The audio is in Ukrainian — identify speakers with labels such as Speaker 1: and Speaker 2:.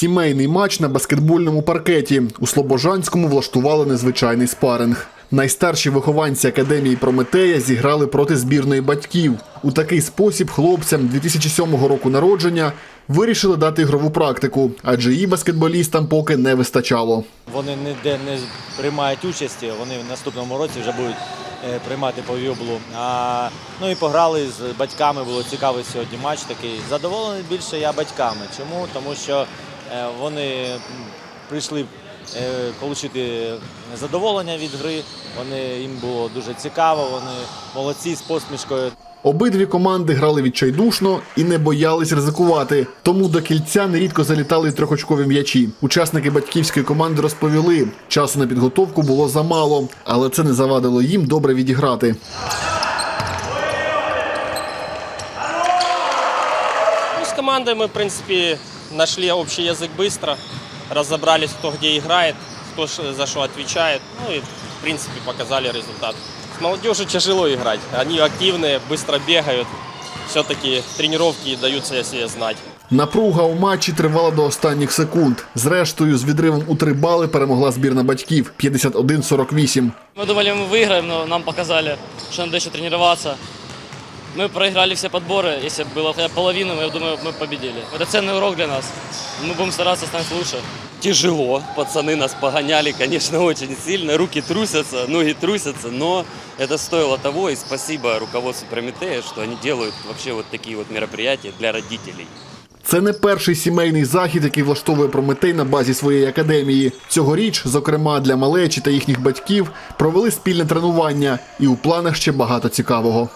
Speaker 1: Сімейний матч на баскетбольному паркеті. У Слобожанському влаштували незвичайний спаринг. Найстарші вихованці академії Прометея зіграли проти збірної батьків. У такий спосіб хлопцям 2007 року народження вирішили дати ігрову практику, адже її баскетболістам поки не вистачало.
Speaker 2: Вони ніде не приймають участі, вони в наступному році вже будуть е, приймати по віблу. А, ну і пограли з батьками, було цікавий сьогодні матч такий. Задоволений більше я батьками. Чому? Тому що вони прийшли е, отримати задоволення від гри. Вони, їм було дуже цікаво, вони молодці з посмішкою.
Speaker 1: Обидві команди грали відчайдушно і не боялись ризикувати. Тому до кільця нерідко залітали трьохочкові м'ячі. Учасники батьківської команди розповіли, часу на підготовку було замало, але це не завадило їм добре відіграти.
Speaker 3: Ну, с командой мы, в принципе, нашли общий язык быстро, разобрались, кто где играет, кто ш- за что отвечает, ну и, в принципе, показали результат. С молодежью тяжело играть, они активные, быстро бегают, все-таки тренировки даются о себе знать.
Speaker 1: Напруга у матчі тривала до останніх секунд. Зрештою, з відривом у три бали перемогла збірна батьків 51-48.
Speaker 4: Мы думали, мы выиграем, но нам показали, что надо еще тренироваться. Мы проиграли все подборы. Если бы было хотя бы половину, я думаю, мы победили. Это ценный урок для нас. Мы будем стараться стать лучше.
Speaker 5: тяжело. Пацаны нас погоняли, конечно, очень сильно. Руки трусятся, ноги трусятся, но это стоило того. И спасибо руководству Прометея, что они делают вообще вот такие вот мероприятия для родителей.
Speaker 1: Це не перший сімейний захід, який влаштовує Прометей на базі своєї академії. Цьогоріч, зокрема для малечі та їхніх батьків, провели спільне тренування, і у планах ще багато цікавого.